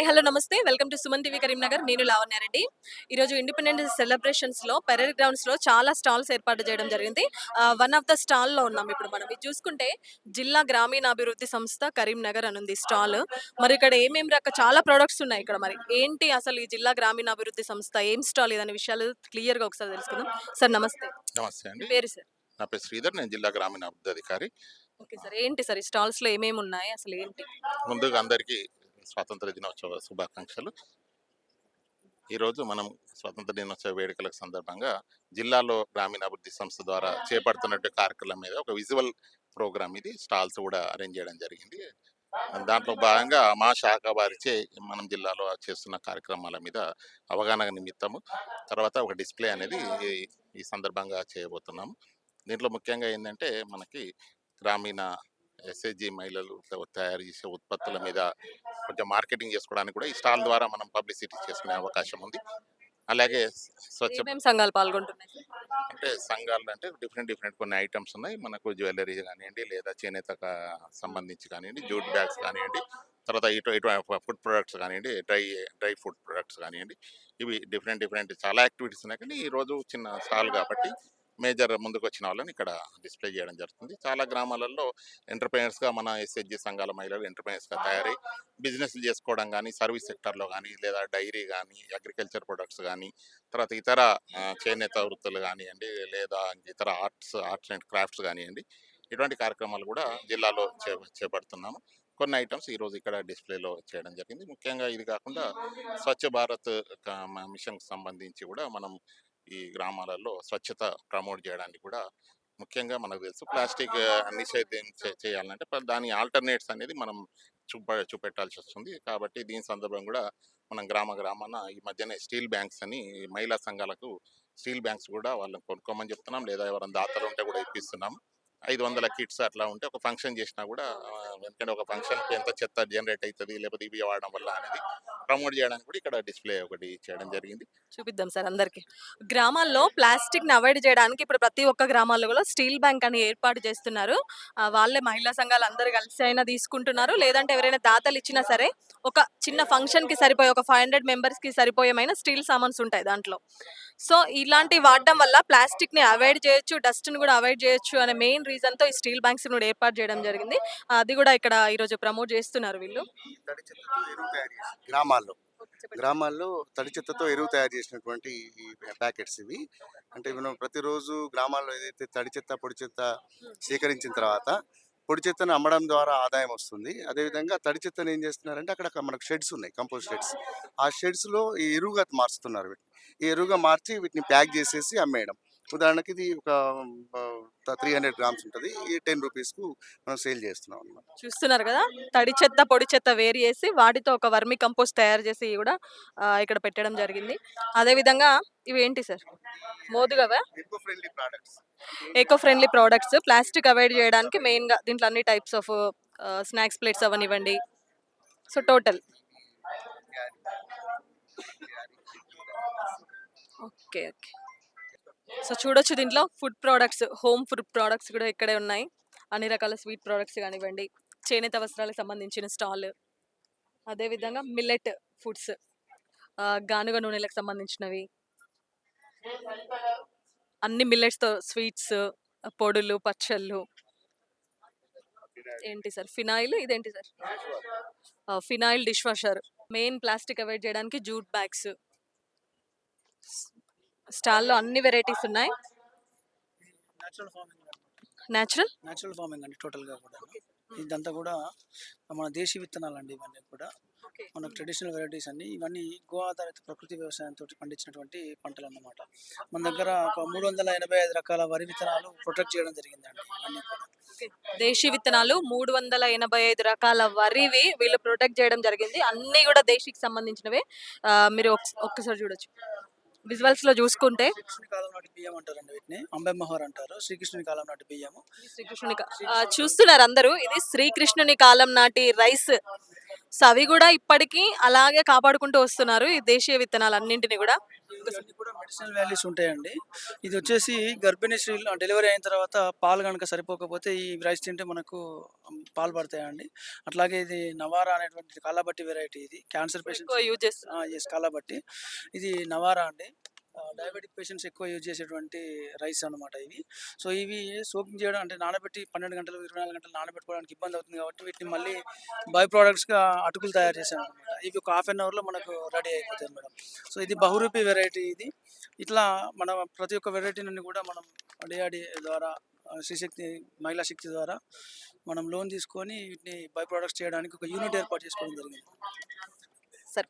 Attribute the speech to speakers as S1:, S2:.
S1: Hi hello నమస్తే. Welcome to Suman TV Karimnagar. నేను లావణ్యారెడ్డి ఈరోజు ఇండిపెండెన్స్ సెలబ్రేషన్స్లో పెరేడ్ గ్రౌండ్స్లో చాలా స్టాల్స్ ఏర్పాటు చేయడం జరిగింది. వన్ ఆఫ్ ద స్టాల్లో ఉన్నాం ఇప్పుడు మనం. ఇది చూసుకుంటే జిల్లా గ్రామీణాభివృద్ధి సంస్థ కరీంనగర్ అని ఉంది స్టాల్. మరి ఇక్కడ ఏమేం రక చాలా ప్రొడక్ట్స్ ఉన్నాయి ఇక్కడ మరి. ఏంటి అసలు ఈ జిల్లా గ్రామీణాభివృద్ధి సంస్థ? ఏం స్టాల్ ఇదనే విషయాలు క్లియర్గా ఒకసారి తెలుసుకుందాం. సార్ నమస్తే.
S2: నమస్తే అండి.
S1: పేరు సార్.
S2: నా పేరు శ్రీధర్. నేను జిల్లా గ్రామీణ అభివృద్ధి అధికారి.
S1: Okay sir. ఏంటి సార్ ఈ స్టాల్స్లో ఏమేమి ఉన్నాయి? అసలు ఏంటి?
S2: ముందుగా అందరికీ స్వాతంత్ర దినోత్సవ శుభాకాంక్షలు. ఈరోజు మనం స్వాతంత్ర దినోత్సవ వేడుకల సందర్భంగా జిల్లాలో గ్రామీణాభివృద్ధి సంస్థ ద్వారా చేపడుతున్నట్టు కార్యక్రమం మీద ఒక విజువల్ ప్రోగ్రామ్ ఇది. స్టాల్స్ కూడా అరేంజ్ చేయడం జరిగింది. దాంట్లో భాగంగా మా శాఖ వారిచే మనం జిల్లాలో చేస్తున్న కార్యక్రమాల మీద అవగాహన నిమిత్తము తర్వాత ఒక డిస్ప్లే అనేది ఈ- ఈ సందర్భంగా చేయబోతున్నాము. దీంట్లో ముఖ్యంగా ఏంటంటే మనకి గ్రామీణ ఎస్హెచ్జి మహిళలు తయారు చేసే ఉత్పత్తుల మీద కొంచెం మార్కెటింగ్ చేసుకోవడానికి కూడా ఈ స్టాల్ ద్వారా మనం పబ్లిసిటీ చేసుకునే అవకాశం ఉంది. అలాగే స్వచ్ఛ
S1: సంఘాలు పాల్గొంటున్నాయి?
S2: అంటే సంఘాలు అంటే డిఫరెంట్ డిఫరెంట్ కొన్ని ఐటమ్స్ ఉన్నాయి. మనకు జ్యువెలరీ కానివ్వండి లేదా చేనేత సంబంధించి కానివ్వండి జూట్ బ్యాగ్స్ కానివ్వండి తర్వాత ఇటు ఇటు ఫుడ్ ప్రొడక్ట్స్ కానివ్వండి డ్రై డ్రై ఫుడ్ ప్రొడక్ట్స్ కానివ్వండి. ఇవి డిఫరెంట్ డిఫరెంట్ చాలా యాక్టివిటీస్ ఉన్నాయి. కానీ ఈ రోజు చిన్న స్టాల్ కాబట్టి మేజర్ ముందుకు వచ్చిన వాళ్ళని ఇక్కడ డిస్ప్లే చేయడం జరుగుతుంది. చాలా గ్రామాలలో ఎంటర్ప్రైనర్స్గా మన ఎస్హెచ్జి సంఘాల మహిళలు ఎంటర్ప్రైనర్స్గా తయారై బిజినెస్ చేసుకోవడం కానీ సర్వీస్ సెక్టర్లో కానీ లేదా డైరీ కానీ అగ్రికల్చర్ ప్రొడక్ట్స్ కానీ తర్వాత ఇతర చేనేత వృత్తులు కానివ్వండి లేదా ఇతర ఆర్ట్స్ ఆర్ట్స్ అండ్ క్రాఫ్ట్స్ కానివ్వండి ఇటువంటి కార్యక్రమాలు కూడా జిల్లాలో చే చేపడుతున్నాము. కొన్ని ఐటమ్స్ ఈరోజు ఇక్కడ డిస్ప్లేలో చేయడం జరిగింది. ముఖ్యంగా ఇది కాకుండా స్వచ్ఛ భారత్ మిషన్కి సంబంధించి కూడా మనం ఈ గ్రామాలలో స్వచ్ఛత ప్రమోట్ చేయడానికి కూడా ముఖ్యంగా మనకు తెలుసు ప్లాస్టిక్ నిషేధం చేయాలంటే దాని ఆల్టర్నేట్స్ అనేది మనం చూప చూపెట్టాల్సి వస్తుంది. కాబట్టి దీని సందర్భం కూడా మనం గ్రామ గ్రామాన ఈ మధ్యనే స్టీల్ బ్యాంక్స్ అని మహిళా సంఘాలకు స్టీల్ బ్యాంక్స్ కూడా వాళ్ళని కొనుక్కోమని చెప్తున్నాం. లేదా ఎవరైనా దాతలు ఉంటే కూడా ఇప్పిస్తున్నాం. ఐదు వందల కిట్స్ అట్లా ఉంటే ఒక ఫంక్షన్ చేసినా కూడా ఎందుకంటే ఒక ఫంక్షన్కి ఎంత చెత్త జనరేట్ అవుతుంది లేకపోతే ఇవి వాడడం వల్ల అనేది ప్రమోట్ చేయడానికి కూడా ఇక్కడ డిస్ప్లే ఒకటి చేయడం జరిగింది.
S1: చూపిద్దాం సార్ అందరికి. గ్రామాల్లో ప్లాస్టిక్ని అవాయిడ్ చేయడానికి ఇప్పుడు ప్రతి ఒక్క గ్రామాల్లో కూడా స్టీల్ బ్యాంక్ అని ఏర్పాటు చేస్తున్నారు. వాళ్ళే మహిళా సంఘాలు అందరు కలిసి అయినా తీసుకుంటున్నారు. లేదంటే ఎవరైనా దాతలు ఇచ్చినా సరే ఒక చిన్న ఫంక్షన్కి సరిపోయే ఒక ఫైవ్ హండ్రెడ్ మెంబర్స్కి సరిపోయేమైన స్టీల్ సామాన్స్ ఉంటాయి దాంట్లో. సో ఇలాంటి వాడడం వల్ల ప్లాస్టిక్ని అవాయిడ్ చేయొచ్చు డస్ట్ని కూడా అవాయిడ్ చేయొచ్చు అనే మెయిన్ రీజన్తో ఈ స్టీల్ బ్యాంక్స్ కూడా ఏర్పాటు చేయడం జరిగింది. అది కూడా ఇక్కడ ఈ రోజు ప్రమోట్ చేస్తున్నారు వీళ్ళు.
S3: గ్రామాల్లో. గ్రామాల్లో తడి చెత్తతో ఎరువు తయారు చేసినటువంటి ఈ ప్యాకెట్స్ ఇవి. అంటే మనం ప్రతిరోజు గ్రామాల్లో ఏదైతే తడి చెత్త పొడి చెత్త సేకరించిన తర్వాత పొడి చెత్తను అమ్మడం ద్వారా ఆదాయం వస్తుంది. అదేవిధంగా తడి చెత్తను ఏం చేస్తున్నారంటే అక్కడ మనకు షెడ్స్ ఉన్నాయి కంపోస్ట్ షెడ్స్. ఆ షెడ్స్లో ఈ ఎరువుగా మారుస్తున్నారు వీటిని. ఈ ఎరువుగా మార్చి వీటిని ప్యాక్ చేసేసి అమ్మేయడం. ఉదాహరణకి ఇది ఒక త్రీ హండ్రెడ్ గ్రామ్స్ ఉంటుంది. ఈ టెన్ రూపీస్కు మనం సేల్ చేస్తున్నాం అన్నమాట.
S1: చూస్తున్నారు కదా? తడి చెత్త పొడి చెత్త వేరు చేసి వాటితో ఒక వర్మి కంపోస్ట్ తయారు చేసి కూడా ఇక్కడ పెట్టడం జరిగింది. అదే విధంగా ఇవి ఏంటి sir? మోదుగవా?
S3: Eco friendly products
S1: eco friendly products plastic avoid చేయడానికి మెయిన్గా దీంట్లో అన్ని టైప్స్ ఆఫ్ స్నాక్స్ ప్లేట్స్ అవనివ్వండి. So total okay okay so చూడొచ్చు దీంట్లో food products home food products కూడా ఇక్కడే ఉన్నాయి. అన్ని రకాల స్వీట్ ప్రోడక్ట్స్ కానివ్వండి చేనేత వస్త్రాలకు సంబంధించిన స్టాల్. అదేవిధంగా మిల్లెట్ ఫుడ్స్ గానుగ నూనెలకు సంబంధించినవి. అన్ని మిల్లెట్స్తో స్వీట్స్ పొడులు పచ్చళ్ళు. ఏంటి సార్? ఫినాయిల్? ఇదేంటి sir? Phenyl dish washer main plastic avoid చేయడానికి జూట్ బ్యాగ్స్. స్టాల్లో అన్ని వెరైటీస్ ఉన్నాయి.
S4: న్యాచురల్ ఫార్మింగ్
S1: న్యాచురల్
S4: ఫార్మింగ్ అండి టోటల్గా కూడా. ఇదంతా కూడా మన దేశీ విత్తనాలు అండి ఇవన్నీ కూడా. మనకు ట్రెడిషనల్ వెరైటీస్ అన్ని ఇవన్నీ గో ఆధారిత ప్రకృతి వ్యవసాయంతో పండించినటువంటి పంటలు అన్నమాట మన దగ్గర ఒక మూడు వందల ఎనభై ఐదు రకాల వరి విత్తనాలు ప్రొటెక్ట్ చేయడం జరిగిందండి అన్ని కూడా.
S1: దేశీ విత్తనాలు మూడు వందల ఎనభై ఐదు రకాల వరివి వీళ్ళు ప్రొటెక్ట్ చేయడం జరిగింది. అన్ని కూడా దేశీకి సంబంధించినవే. మీరు ఒక్- ఒక్కసారి చూడొచ్చు. విజువల్స్లో చూసుకుంటే.
S4: శ్రీకృష్ణుని కాలం నాటి బియ్యం అంటారండి వీటిని. అంబెమ్మహోర్ అంటారు. శ్రీకృష్ణుని కాలం నాటి బియ్యము.
S1: శ్రీకృష్ణుని కా- ఆ, చూస్తున్నారు అందరూ. ఇది శ్రీకృష్ణుని కాలం నాటి రైస్. సో అవి కూడా ఇప్పటికీ అలాగే కాపాడుకుంటూ వస్తున్నారు ఈ దేశీయ విత్తనాలు అన్నింటినీ కూడా.
S4: కూడా మెడిసినల్ వాల్యూస్ ఉంటాయండి. ఇది వచ్చేసి గర్భిణీ స్త్రీలు డెలివరీ అయిన తర్వాత పాలు కనుక సరిపోకపోతే ఈ రైస్ తింటే మనకు పాలు పడతాయండి. అట్లాగే ఇది నవారా అనేటువంటి కాలాబట్టి వెరైటీ ఇది. క్యాన్సర్ పేషెంట్స్
S1: యూజ్ చేస్తున్నారు
S4: ఎస్ కాలాబట్టి. ఇది నవారా అండి. డయాబెటిక్ పేషెంట్స్ ఎక్కువ యూజ్ చేసేటువంటి రైస్ అన్నమాట ఇవి. సో ఇవి సోకింగ్ చేయడం అంటే నానబెట్టి పన్నెండు గంటలు ఇరవై నాలుగు గంటలు నానబెట్టుకోవడానికి ఇబ్బంది అవుతుంది కాబట్టి వీటిని మళ్ళీ బై ప్రోడక్ట్స్గా అటుకులు తయారు చేశాను అనమాట ఇవి ఒక హాఫ్ అన్ అవర్లో మనకు రెడీ అయిపోతుంది మేడం. సో ఇది బహురూపి వెరైటీ ఇది. ఇట్లా మన ప్రతి ఒక్క వెరైటీ నుండి కూడా మనం డిఆర్డి ద్వారా శ్రీశక్తి మహిళా శక్తి ద్వారా మనం లోన్ తీసుకొని వీటిని బై ప్రొడక్ట్స్ చేయడానికి ఒక యూనిట్ ఏర్పాటు చేసుకోవడం జరిగింది.
S1: సరే